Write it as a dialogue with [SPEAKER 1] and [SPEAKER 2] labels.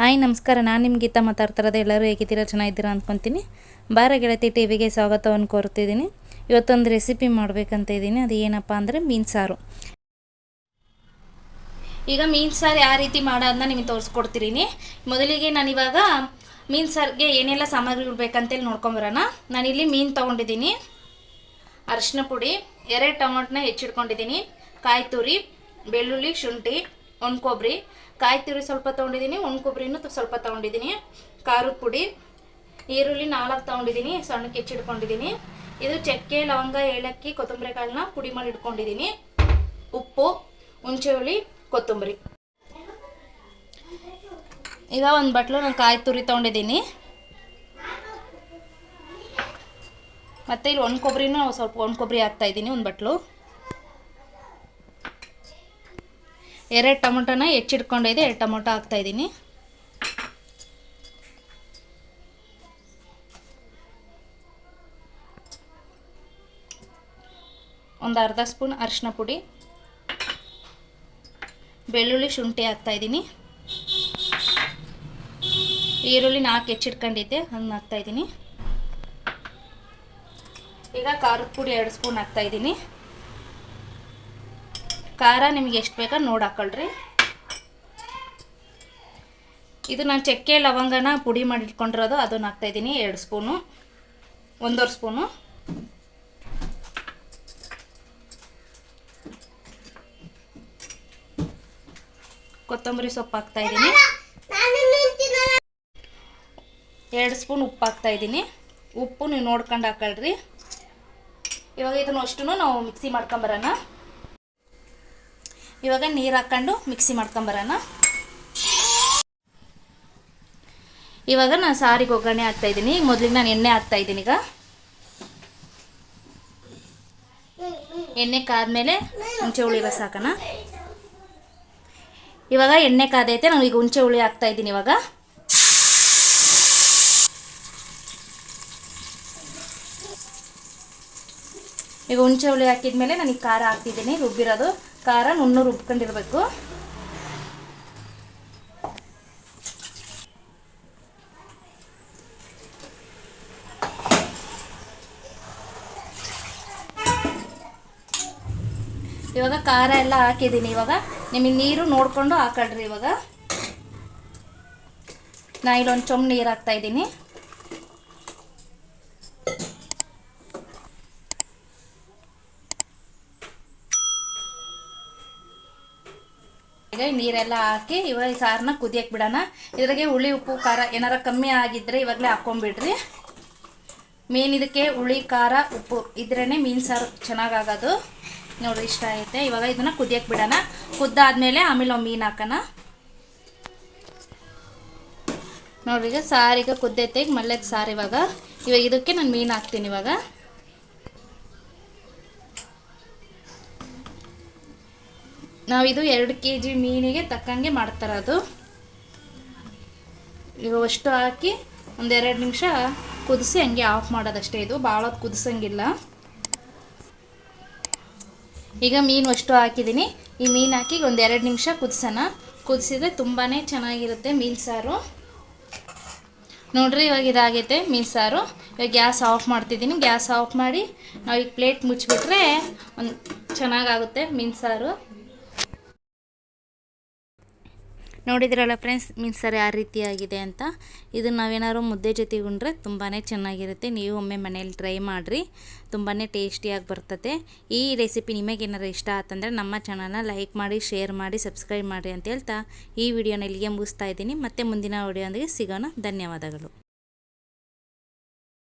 [SPEAKER 1] Hi, ನಮಸ್ಕಾರ. ನಾನು ನಿಮ್ಮ ಗೀತಾ ಮಾತಾಡ್ತಿರೋದು. ಎಲ್ಲರೂ ಹೇಗಿದ್ದೀರಾ? ಚೆನ್ನಾಗಿದ್ದೀರಾ ಅಂದ್ಕೊತೀನಿ ಬಾರ ಗೆಳತಿ ಟಿ ವಿಗೆ ಸ್ವಾಗತವನ್ನು ಕೋರ್ತಿದ್ದೀನಿ. ಇವತ್ತೊಂದು ರೆಸಿಪಿ ಮಾಡಬೇಕಂತ ಇದ್ದೀನಿ. ಅದು ಏನಪ್ಪ ಅಂದರೆ ಮೀನು ಸಾರು. ಈಗ ಮೀನು ಸಾರು ಯಾವ ರೀತಿ ಮಾಡೋದನ್ನ ನಿಮಗೆ ತೋರಿಸ್ಕೊಡ್ತೀನಿ ಮೊದಲಿಗೆ ನಾನಿವಾಗ ಮೀನು ಸಾರಿಗೆ ಏನೆಲ್ಲ ಸಾಮಗ್ರಿಗಳು ಬೇಕಂತೇಳಿ ನೋಡ್ಕೊಂಬರೋಣ ನಾನಿಲ್ಲಿ ಮೀನು ತೊಗೊಂಡಿದ್ದೀನಿ. ಅರಿಶಿನ ಪುಡಿ, ಎರಡು ಟೊಮೊಟೊನ ಹೆಚ್ಚಿಟ್ಕೊಂಡಿದ್ದೀನಿ. ಕಾಯಿ ತುರಿ, ಬೆಳ್ಳುಳ್ಳಿ, ಶುಂಠಿ ಒಣ ಕೊಬ್ಬರಿ, ಕಾಯಿ ತುರಿ ಸ್ವಲ್ಪ ತೊಗೊಂಡಿದ್ದೀನಿ, ಒಣ ಕೊಬ್ಬರಿನೂ ಸ್ವಲ್ಪ ತೊಗೊಂಡಿದ್ದೀನಿ. ಖಾರದ ಪುಡಿ, ಈರುಳ್ಳಿ ನಾಲ್ಕು ತೊಗೊಂಡಿದ್ದೀನಿ ಸಣ್ಣಕ್ಕೆ ಹೆಚ್ಚಿಟ್ಕೊಂಡಿದ್ದೀನಿ ಇದು ಚಕ್ಕೆ, ಲವಂಗ, ಏಲಕ್ಕಿ ಕೊತ್ತಂಬರಿ ಕಾಳನ್ನ ಪುಡಿ ಮಾಡಿ ಇಟ್ಕೊಂಡಿದ್ದೀನಿ. ಉಪ್ಪು ಹುಣಸೆ ಕೊತ್ತಂಬರಿ. ಈಗ ಒಂದು ಬಟ್ಲು ನಾನು ಕಾಯಿ ತುರಿ ತೊಗೊಂಡಿದ್ದೀನಿ. ಮತ್ತು ಇಲ್ಲಿ ಒಣ ಕೊಬ್ಬರಿನೂ ಸ್ವಲ್ಪ ಒಣ ಕೊಬ್ಬರಿ ಹಾಕ್ತಾ ಇದ್ದೀನಿ ಒಂದು ಬಟ್ಲು. ಎರಡು ಟೊಮೊಟೊನ ಹೆಚ್ಚಿಟ್ಕೊಂಡಿದೆ ಎರಡು ಟೊಮೊಟೊ ಹಾಕ್ತಾಯಿದ್ದೀನಿ ಒಂದು ಅರ್ಧ ಸ್ಪೂನ್ ಅರಿಶಿನ ಪುಡಿ. ಬೆಳ್ಳುಳ್ಳಿ ಶುಂಠಿ ಹಾಕ್ತಾಯಿದ್ದೀನಿ ಈರುಳ್ಳಿ ನಾಲ್ಕು ಹೆಚ್ಚಿಟ್ಕೊಂಡಿದ್ದೆ ಅದನ್ನ ಹಾಕ್ತಾಯಿದ್ದೀನಿ ಈಗ ಖಾರದ ಪುಡಿ ಎರಡು ಸ್ಪೂನ್ ಹಾಕ್ತಾ ಇದ್ದೀನಿ ಖಾರ ನಿಮಗೆ ಎಷ್ಟು ಬೇಕೋ ನೋಡಿ ಹಾಕೊಳ್ರಿ. ಇದು ನಾನು ಚಕ್ಕೆ ಲವಂಗನ ಪುಡಿ ಮಾಡಿ ಇಟ್ಕೊಂಡಿರೋದು ಅದನ್ನು ಹಾಕ್ತಾಯಿದ್ದೀನಿ ಎರಡು ಸ್ಪೂನು, ಒಂದೂವರೆ ಸ್ಪೂನು. ಕೊತ್ತಂಬರಿ ಸೊಪ್ಪು ಹಾಕ್ತಾಯಿದ್ದೀನಿ ಎರಡು ಸ್ಪೂನ್ ಉಪ್ಪು ಹಾಕ್ತಾಯಿದ್ದೀನಿ ಉಪ್ಪು ನೀವು ನೋಡ್ಕೊಂಡು ಹಾಕೊಳ್ರಿ. ಇವಾಗ ಇದನ್ನು ಅಷ್ಟು ನಾವು ಮಿಕ್ಸಿ ಮಾಡ್ಕೊಂಬರೋಣ ಇವಾಗ ನೀರು ಹಾಕ್ಕೊಂಡು ಮಿಕ್ಸಿ ಮಾಡ್ಕೊಂಬರೋಣ ಇವಾಗ ನಾನು ಸಾರಿಗೆ ಒಗ್ಗರಣೆ ಹಾಕ್ತಾ ಇದ್ದೀನಿ. ಮೊದಲಿಗೆ ನಾನು ಎಣ್ಣೆ ಹಾಕ್ತಾ ಇದ್ದೀನಿ ಈಗ. ಎಣ್ಣೆ ಕಾದ್ಮೇಲೆ ಹುಣಸೆ ಹುಳಿ ರಸ ಹಾಕೋಣ. ಇವಾಗ ಎಣ್ಣೆ ಕಾದೈತೆ ನಾನು ಈಗ ಹುಣಸೆ ಹುಳಿ ಹಾಕ್ತಾ ಇದ್ದೀನಿ ಇವಾಗ. ಈಗ ಹುಣಸೆ ಹುಳಿ ಹಾಕಿದ್ಮೇಲೆ ನನಗೆ ಖಾರ ಹಾಕ್ತಿದ್ದೀನಿ, ರುಬ್ಬಿರೋದು. ಖಾರ ನುಣ್ಣು ರುಬ್ಕೊಂಡಿರ್ಬೇಕು ಇವಾಗ ಖಾರ ಎಲ್ಲ ಹಾಕಿದ್ದೀನಿ ಇವಾಗ. ನಿಮಗೆ ನೀರು ನೋಡಿಕೊಂಡು ಹಾಕೊಳ್ರಿ ಇವಾಗ. ನಾ ಇಲ್ಲೊಂದು ಚೊಂಬು ನೀರು ಹಾಕ್ತಾ ಇದ್ದೀನಿ. ಈಗ ನೀರೆಲ್ಲ ಹಾಕಿ ಇವಾಗ ಈ ಸಾರನ್ನ ಕುದಿಯಕ್ಕೆ ಬಿಡೋಣ. ಇದ್ರಾಗೆ ಹುಳಿ, ಉಪ್ಪು, ಖಾರ ಏನಾರ ಕಮ್ಮಿ ಆಗಿದ್ರೆ ಇವಾಗಲೇ ಹಾಕ್ಕೊಂಬಿಡ್ರಿ ಮೇನ್ ಇದಕ್ಕೆ ಹುಳಿ, ಖಾರ, ಉಪ್ಪು ಇದ್ರೇ ಮೀನು ಸಾರು ಚೆನ್ನಾಗಾಗೋದು. ನೋಡಿ ಇಷ್ಟ ಐತೆ. ಇವಾಗ ಇದನ್ನ ಕುದಿಯಕ್ಕೆ ಬಿಡೋಣ. ಕುದ್ದಾದ್ಮೇಲೆ ಆಮೇಲೆ ಒಂದು ಮೀನು ಹಾಕೋಣ. ನೋಡ್ರಿ ಈಗ ಸಾರಿಗೆ ಕುದ್ದೈತೆ. ಈಗ ಸಾರು ಇವಾಗ. ಇವಾಗ ಇದಕ್ಕೆ ನಾನು ಮೀನು ಹಾಕ್ತೀನಿ ಇವಾಗ. ನಾವಿದು ಎರಡು ಕೆ ಜಿ ಮೀನಿಗೆ ತಕ್ಕಂಗೆ ಮಾಡ್ತಾರದು ಈಗ ಅಷ್ಟು ಹಾಕಿ ಒಂದೆರಡು ನಿಮಿಷ ಕುದಿಸಿ ಹಂಗೆ ಆಫ್ ಮಾಡೋದಷ್ಟೇ ಇದು. ಭಾಳ ಕುದಿಸಂಗಿಲ್ಲ. ಈಗ ಮೀನು ಅಷ್ಟು ಹಾಕಿದ್ದೀನಿ ಈ ಮೀನು ಹಾಕಿ ಒಂದೆರಡು ನಿಮಿಷ ಕುದಿಸೋಣ. ಕುದಿಸಿದ್ರೆ ತುಂಬಾ ಚೆನ್ನಾಗಿರುತ್ತೆ ಮೀನು ಸಾರು. ನೋಡ್ರಿ ಇವಾಗ ಇದಾಗೈತೆ ಮೀನು ಸಾರು. ಇವಾಗ ಗ್ಯಾಸ್ ಆಫ್ ಮಾಡ್ತಿದ್ದೀನಿ ಗ್ಯಾಸ್ ಆಫ್ ಮಾಡಿ ನಾವು ಈಗ ಪ್ಲೇಟ್ ಮುಚ್ಚಿಬಿಟ್ರೆ ಒಂದು ಚೆನ್ನಾಗಾಗುತ್ತೆ ಮೀನು ಸಾರು. ನೋಡಿದ್ರಲ್ಲ ಫ್ರೆಂಡ್ಸ್ ಮೀನ್ಸ್ ಸಾರು ಯಾವ ರೀತಿ ಆಗಿದೆ ಅಂತ. ಇದನ್ನು ನಾವೇನಾದ್ರು ಮುದ್ದೆ ಜೊತೆಗೆ ಉಂಡ್ರೆ ತುಂಬಾ ಚೆನ್ನಾಗಿರುತ್ತೆ. ನೀವು ಒಮ್ಮೆ ಮನೇಲಿ ಟ್ರೈ ಮಾಡಿರಿ. ತುಂಬಾ ಟೇಸ್ಟಿಯಾಗಿ ಬರ್ತದೆ ಈ ರೆಸಿಪಿ ನಿಮಗೇನಾರು ಇಷ್ಟ ಆತಂದರೆ ನಮ್ಮ ಚಾನಲ್ನ ಲೈಕ್ ಮಾಡಿ ಶೇರ್ ಮಾಡಿ ಸಬ್ಸ್ಕ್ರೈಬ್ ಮಾಡಿ ಅಂತ ಹೇಳ್ತಾ ಈ ವಿಡಿಯೋನ ಇಲ್ಲಿಗೆ ಮುಗಿಸ್ತಾ ಇದ್ದೀನಿ. ಮತ್ತೆ ಮುಂದಿನ ವಿಡಿಯೋನಿಗೆ ಸಿಗೋಣ. ಧನ್ಯವಾದಗಳು.